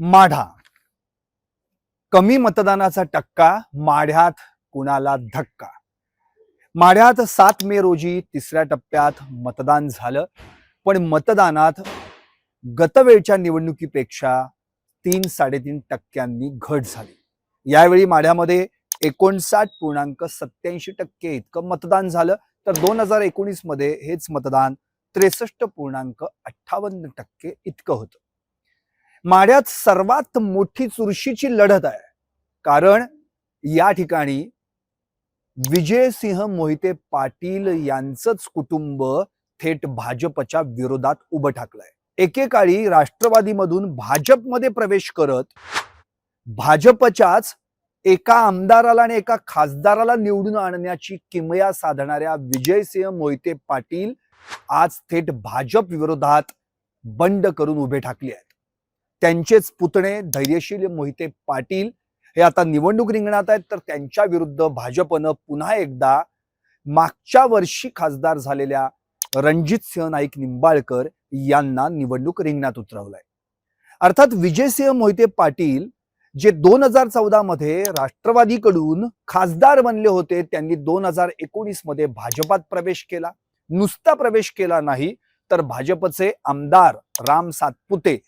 माढा. कमी मतदानाचा टक्का माढ्यात कुणाला धक्का? माढ्यात सात मे रोजी तिसऱ्या टप्प्यात मतदान झालं पण मतदानात गतवेळच्या निवडणुकीपेक्षा तीन साडेतीन टक्क्यांनी घट झाली. यावेळी माढ्यामध्ये एकोणसाठ पूर्णांक सत्याऐंशी टक्के इतकं मतदान झालं तर दोन हजार एकोणीसमध्ये हेच मतदान त्रेसष्ट पूर्णांक अठ्ठावन्न टक्के इतकं होतं. माढ्यात सर्वात मोठी चुरशीची लढत आहे. कारण या ठिकाणी विजयसिंह मोहिते पाटील यांचंच कुटुंब थेट भाजपच्या विरोधात उभं ठाकलंय. एकेकाळी राष्ट्रवादीमधून भाजपमध्ये प्रवेश करत भाजपच्याच एका आमदाराला आणि एका खासदाराला निवडून आणण्याची किमया साधणाऱ्या विजयसिंह मोहिते पाटील आज थेट भाजप विरोधात बंड करून उभे ठाकले आहेत. त्यांचेच पुतणे धैर्यशील मोहिते पाटील हे आता निवडणूक रिंगणात आहेत. तर त्यांच्या विरुद्ध भाजपनं पुन्हा एकदा मागच्या वर्षी खासदार झालेल्या रणजित सिंह नाईक निंबाळकर यांना निवडणूक रिंगणात उतरवलंय. अर्थात विजयसिंह मोहिते पाटील जे दोन हजार चौदा मध्ये राष्ट्रवादीकडून खासदार बनले होते त्यांनी दोन हजार एकोणीसमध्ये भाजपात प्रवेश केला. नुसता प्रवेश केला नाही तर भाजपचे आमदार राम सातपुते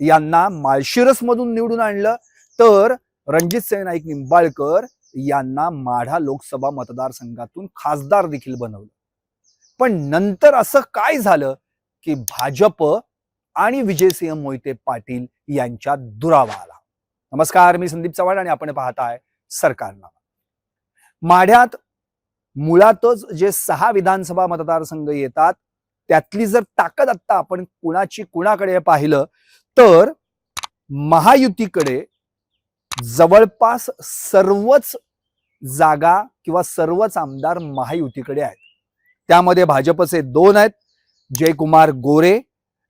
यांना माळशिरसमधून निवडून आणलं. तर रणजित सिंह नाईक निंबाळकर यांना माढा लोकसभा मतदारसंघातून खासदार देखील बनवलं. पण नंतर असं काय झालं की भाजप आणि विजयसिंह मोहिते पाटील यांच्यात दुरावा आला. नमस्कार मी संदीप चव्हाण आणि आपण पाहताय सरकारनामा माढ्यात मुळातच जे सहा विधानसभा मतदारसंघ येतात त्यातली जर ताकद आत्ता आपण कुणाची कुणाकडे पाहिलं तर महायुतीकडे जवळपास सर्वच जागा किंवा सर्वच आमदार महायुतीकडे आहेत. त्यामध्ये भाजपचे दोन आहेत जयकुमार गोरे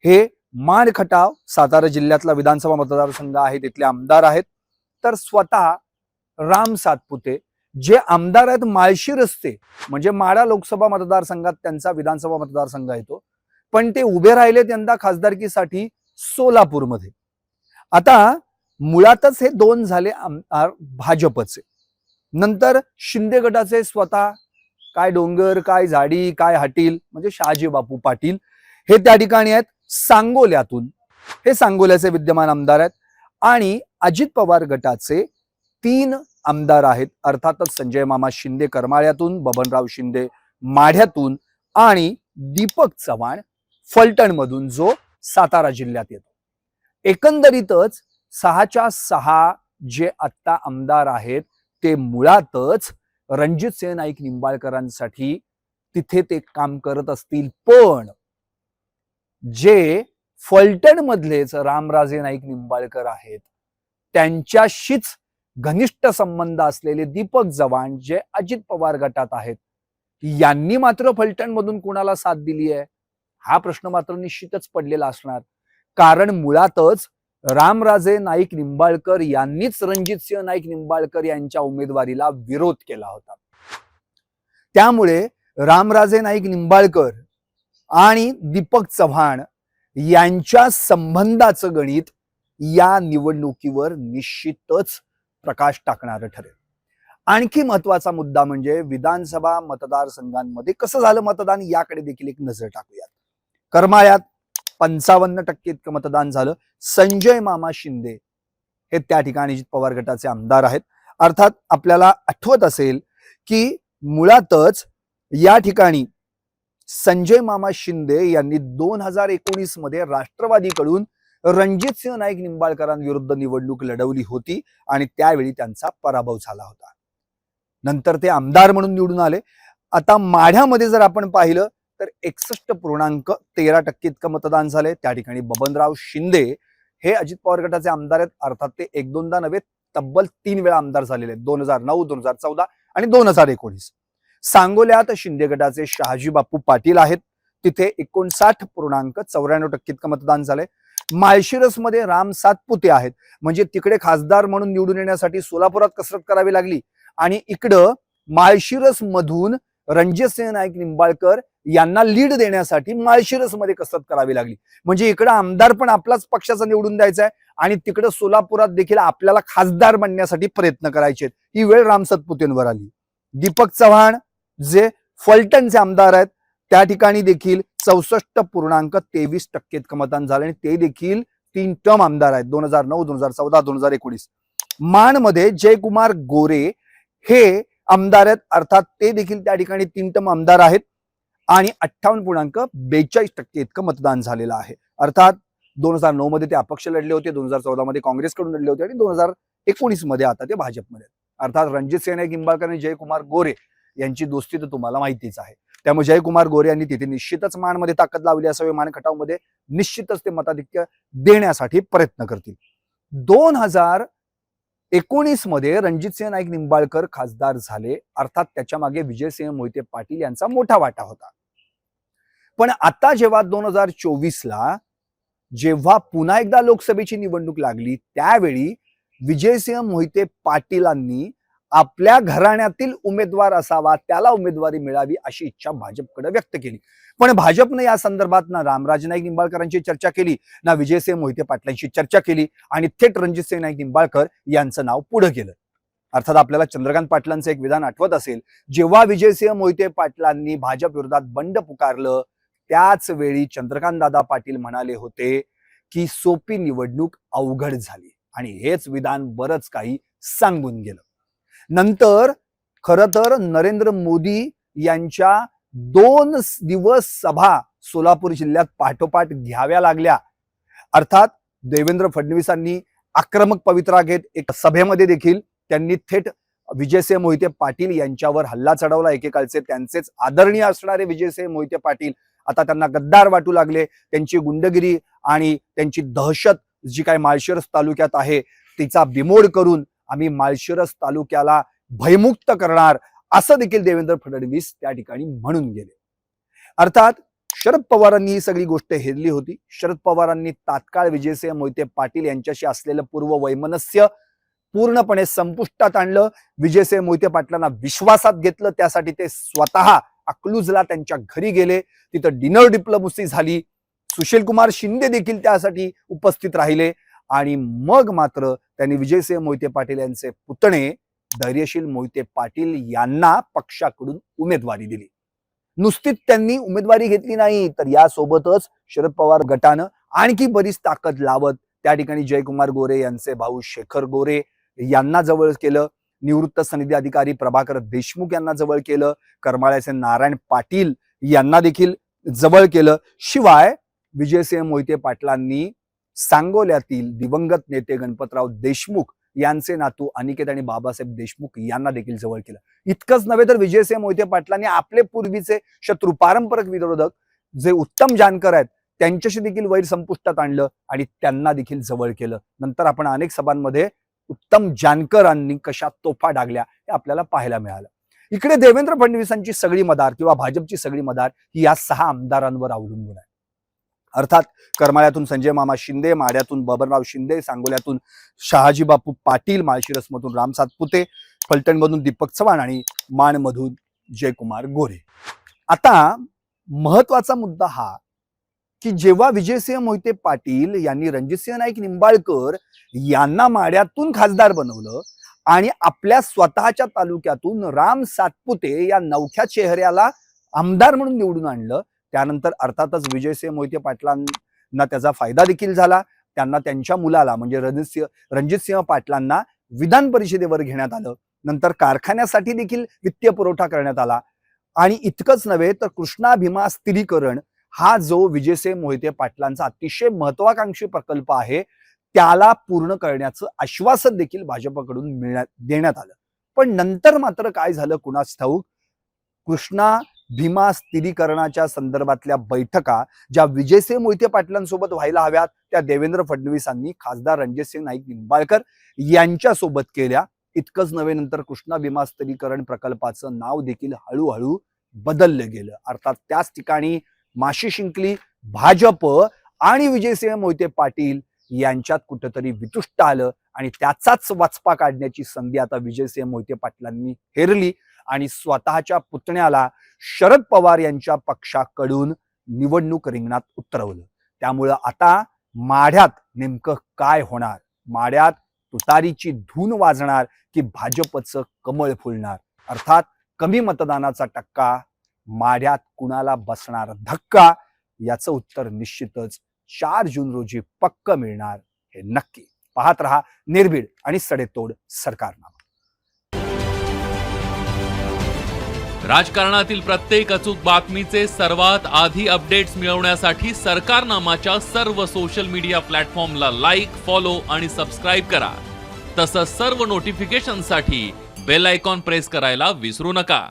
हे मान खटाव सातारा जिल्ह्यातला विधानसभा मतदारसंघ आहे तिथले आमदार आहेत. तर स्वतः राम सातपुते जे आमदार आहेत माळशी रस्ते म्हणजे माडा लोकसभा मतदारसंघात त्यांचा विधानसभा मतदारसंघ येतो पण ते उभे राहिलेत यंदा खासदारकीसाठी सोलापूरमध्ये. आता मुळातच हे दोन झाले आमदार भाजपचे. नंतर शिंदे गटाचे स्वतः काय डोंगर काय झाडी काय हाटील म्हणजे शहाजी बापू पाटील हे त्या ठिकाणी आहेत. सांगोल्यातून हे सांगोल्याचे विद्यमान आमदार आहेत. आणि अजित पवार गटाचे तीन आमदार आहेत. अर्थातच संजय मामा शिंदे करमाळ्यातून बबनराव शिंदे माढ्यातून आणि दीपक चव्हाण फलटणमधून जो सातारा जिल्ह्यात येतो. एकंदरीतच सहाच्या सहा जे आत्ता आमदार आहेत ते मुळातच रणजित सिंह नाईक निंबाळकरांसाठी तिथे ते काम करत असतील. पण जे फलटण मधलेच रामराजे नाईक निंबाळकर आहेत त्यांच्याशीच घनिष्ठ संबंध असलेले दीपक चव्हाण जे अजित पवार गटात आहेत यांनी मात्र फलटण मधून कुणाला साथ दिली आहे? हा प्रश्न मात्र निश्चितच पडलेला असणार. कारण मुळातच रामराजे नाईक निंबाळकर यांनीच रणजितसिंह नाईक निंबाळकर यांच्या उमेदवारीला विरोध केला होता. त्यामुळे रामराजे नाईक निंबाळकर आणि दीपक चव्हाण यांच्या संबंधाचं गणित या निवडणुकीवर निश्चितच प्रकाश टाकणारं ठरेल. आणखी महत्त्वाचा मुद्दा म्हणजे विधानसभा मतदारसंघांमध्ये कसं झालं मतदान याकडे देखील एक नजर टाकूयात. करमाळ्यात पंचावन्न टक्के इतकं मतदान झालं. संजय मामा शिंदे हे त्या ठिकाणी अजित पवार गटाचे आमदार आहेत. अर्थात आपल्याला आठवत असेल की मुळातच या ठिकाणी संजय मामा शिंदे यांनी दोन हजार एकोणीसमध्ये राष्ट्रवादीकडून रणजित सिंह नाईक निंबाळकरांविरुद्ध निवडणूक लढवली होती आणि त्यावेळी त्यांचा पराभव झाला होता. नंतर ते आमदार म्हणून निवडून आले. आता माढ्यामध्ये जर आपण पाहिलं तर एकसष्ट पूर्णांक तेरा टक्के इतकं मतदान झाले त्या ठिकाणी बबनराव शिंदे हे अजित पवार गटाचे आमदार आहेत. अर्थात ते एक दोनदा नव्हे तब्बल तीन वेळा आमदार झालेले आहेत. दोन हजार नऊ दोन हजार चौदा आणि दोन हजार एकोणीस. सांगोल्यात शिंदे गटाचे शहाजी बापू पाटील आहेत. तिथे एकोणसाठ पूर्णांक चौऱ्याण्णव टक्के इतकं मतदान झालंय. माळशिरसमध्ये राम सातपुते आहेत. म्हणजे तिकडे खासदार म्हणून निवडून येण्यासाठी सोलापुरात कसरत करावी लागली. आणि इकडं माळशिरस मधून रणजितसिंह नाईक निंबाळकर यांना लीड देण्यासाठी माळशिरसमध्ये कसरत करावी लागली. म्हणजे इकडं आमदार पण आपलाच पक्षाचा निवडून द्यायचा आहे आणि तिकडं सोलापुरात देखील आपल्याला खासदार बनण्यासाठी प्रयत्न करायचे ही वेळ रामसतपुतेंवर आली. दीपक चव्हाण जे फलटणचे आमदार आहेत त्या ठिकाणी देखील चौसष्ट पूर्णांक तेवीस टक्के इतकं मतदान झालं आणि ते देखील तीन टर्म आमदार आहेत दोन हजार नऊ दोन हजार चौदा दोन हजार एकोणीस. माणमध्ये जयकुमार गोरे हे आमदार आहेत अर्थात ते देखील त्या ठिकाणी तीन टर्म आमदार आहेत. आणि अठ्ठावन्न पूर्णांक बेचाळीस टक्के इतकं मतदान झालेलं आहे. अर्थात दोन हजार नऊ मध्ये ते अपक्ष लढले होते दोन हजार चौदा मध्ये काँग्रेसकडून लढले होते आणि दोन हजार एकोणीसमध्ये आता ते भाजपमध्ये. अर्थात रणजित सिंह गिंबाळकर आणि जयकुमार गोरे यांची दोस्ती तर तुम्हाला माहितीच आहे. त्यामुळे जयकुमार गोरे यांनी तिथे निश्चितच मानमध्ये ताकद लावली असावी मान खटावमध्ये निश्चितच ते मताधिक्य देण्यासाठी प्रयत्न करतील. दोन हजार एकोणीसमध्ये रणजितसिंह नाईक निंबाळकर खासदार झाले. अर्थात त्याच्यामागे विजयसिंह मोहिते पाटील यांचा मोठा वाटा होता. पण आता जेव्हा दोन हजार चोवीस ला जेव्हा पुन्हा एकदा लोकसभेची निवडणूक लागली त्यावेळी विजयसिंह मोहिते पाटीलांनी आपल्या घराण्यातील उमेदवार असावा त्याला उमेदवारी मिळावी अशी इच्छा भाजपकडे व्यक्त केली. पण भाजपनं या संदर्भात ना रामराज नाईक निंबाळकरांची चर्चा केली ना विजयसिंह मोहिते पाटलांशी चर्चा केली आणि थेट रणजितसिंह नाईक निंबाळकर यांचं नाव पुढे केलं. अर्थात आपल्याला चंद्रकांत पाटलांचं एक विधान आठवत असेल जेव्हा विजयसिंह मोहिते पाटलांनी भाजप विरोधात बंड पुकारलं त्याच वेळी चंद्रकांत दादा पाटील म्हणाले होते की सोपी निवडणूक अवघड झाली आणि हेच विधान बरंच काही सांगून गेलं. नंतर खर तर नरेंद्र मोदी यांच्या दोन दिवस सभा सोलापूर जिल्ह्यात पाठोपाठ घ्याव्या लागल्या. अर्थात देवेंद्र फडणवीसांनी आक्रमक पवित्रा घेत एक सभेमध्ये देखील त्यांनी थेट विजयसिंह मोहिते पाटील यांच्यावर हल्ला चढवला. एकेकाळचे त्यांचेच आदरणीय असणारे विजयसिंह मोहिते पाटील आता त्यांना गद्दार वाटू लागले. त्यांची गुंडगिरी आणि त्यांची दहशत जी काय माळशिरस तालुक्यात आहे तिचा बिमोड करून आम्ही माळशिरस तालुक्याला भयमुक्त करणार असं देखील देवेंद्र फडणवीस त्या ठिकाणी म्हणून गेले. अर्थात शरद पवारांनी ही सगळी गोष्ट हेरली होती. शरद पवारांनी तात्काळ विजयसिंह मोहिते पाटील यांच्याशी असलेलं पूर्व वैमनस्य पूर्णपणे संपुष्टात आणलं. विजयसिंह मोहिते पाटलांना विश्वासात घेतलं. त्यासाठी ते स्वतः अकलूजला त्यांच्या घरी गेले. तिथं डिनर डिप्लोमसी झाली. सुशील कुमार शिंदे देखील त्यासाठी उपस्थित राहिले. आणि मग मात्र त्यांनी विजयसिंह मोहिते पाटील यांचे पुतणे धैर्यशील मोहिते पाटील यांना पक्षाकडून उमेदवारी दिली. नुसतीच त्यांनी उमेदवारी घेतली नाही तर यासोबतच शरद पवार गटानं आणखी बरीच ताकद लावत त्या ठिकाणी जयकुमार गोरे यांचे भाऊ शेखर गोरे यांना जवळ केलं. निवृत्त सनिधी अधिकारी प्रभाकर देशमुख यांना जवळ केलं. करमाळ्याचे नारायण पाटील यांना देखील जवळ केलं. शिवाय विजयसिंह मोहिते पाटलांनी सांगोल्यातील दिवंगत नेते गणपतराव देशमुख यांचे नातू अनिकेत आणि बाबासाहेब देशमुख यांना देखील जवळ केलं. इतकंच नव्हे तर विजयसिंह मोहिते पाटलांनी आपले पूर्वीचे शत्रू पारंपरिक विरोधक जे उत्तम जानकर आहेत त्यांच्याशी देखील वैर संपुष्टात आणलं आणि त्यांना देखील जवळ केलं. नंतर आपण अनेक सभांमध्ये उत्तम जानकरांनी कशा तोफा डागल्या हे आपल्याला पाहायला मिळालं. इकडे देवेंद्र फडणवीसांची सगळी मदार किंवा भाजपची सगळी मदार ही या सहा आमदारांवर अवलंबून आहे. अर्थात करमाळ्यातून संजय मामा शिंदे माड्यातून बबनराव शिंदे सांगोल्यातून शहाजी बापू पाटील माळशिरसमधून राम सातपुते फलटणमधून दीपक चव्हाण आणि माणमधून जयकुमार गोरे. आता महत्त्वाचा मुद्दा हा की जेव्हा विजयसिंह मोहिते पाटील यांनी रणजितसिंह नाईक निंबाळकर यांना माड्यातून खासदार बनवलं आणि आपल्या स्वतःच्या तालुक्यातून राम सातपुते या नवख्या चेहऱ्याला आमदार म्हणून निवडून आणलं त्यानंतर अर्थातच विजयसिंह मोहिते पाटलांना त्याचा फायदा देखील झाला. त्यांना त्यांच्या मुलाला म्हणजे रणजितसिंह रणजितसिंह पाटलांना विधान परिषदेवर घेण्यात आलं. नंतर कारखान्यासाठी देखील वित्तीय पुरवठा करण्यात आला. आणि इतकंच नव्हे तर कृष्णा भीमा स्थिरीकरण हा जो विजयसिंह मोहिते पाटलांचा अतिशय महत्वाकांक्षी प्रकल्प आहे त्याला पूर्ण करण्याचं आश्वासन देखील भाजपकडून मिळण्यात देण्यात आलं. पण नंतर मात्र काय झालं कुणास ठाऊक? कृष्णा भीमा स्थिरीकरणाच्या संदर्भातल्या बैठका ज्या विजयसिंह मोहिते पाटलांसोबत व्हायला हव्यात त्या देवेंद्र फडणवीसांनी खासदार रणजितसिंह नाईक निंबाळकर यांच्यासोबत केल्या. इतकंच नव्हे नंतर कृष्णा भीमा स्थिरीकरण प्रकल्पाचं नाव देखील हळूहळू बदललं गेलं. अर्थात त्याच ठिकाणी माशी शिंकली भाजप आणि विजयसिंह मोहिते पाटील यांच्यात कुठंतरी वितुष्ट आलं आणि त्याचाच वाचपा काढण्याची संधी आता विजयसिंह मोहिते पाटलांनी हेरली आणि स्वतःच्या पुतण्याला शरद पवार यांच्या पक्षाकडून निवडणूक रिंगणात उतरवलं. त्यामुळं आता माढ्यात नेमकं काय होणार? माढ्यात तुतारीची धून वाजणार की भाजपचं कमळ फुलणार? अर्थात कमी मतदानाचा टक्का माड्यात कुणाला बसणार धक्का? याचं उत्तर निश्चितच चार जून रोजी पक्क मिळणार हे नक्की. पाहत रहा निर्भीड आणि सडेतोड सरकारनामा. राजकारणातील प्रत्येक अचूक बातमीचे सर्वात आधी अपडेट्स मिळवण्यासाठी सरकारनामाच्या सर्व सोशल मीडिया प्लॅटफॉर्मला लाईक फॉलो आणि सबस्क्राईब करा. तसंच सर्व नोटिफिकेशनसाठी बेल आयकॉन प्रेस करायला विसरू नका.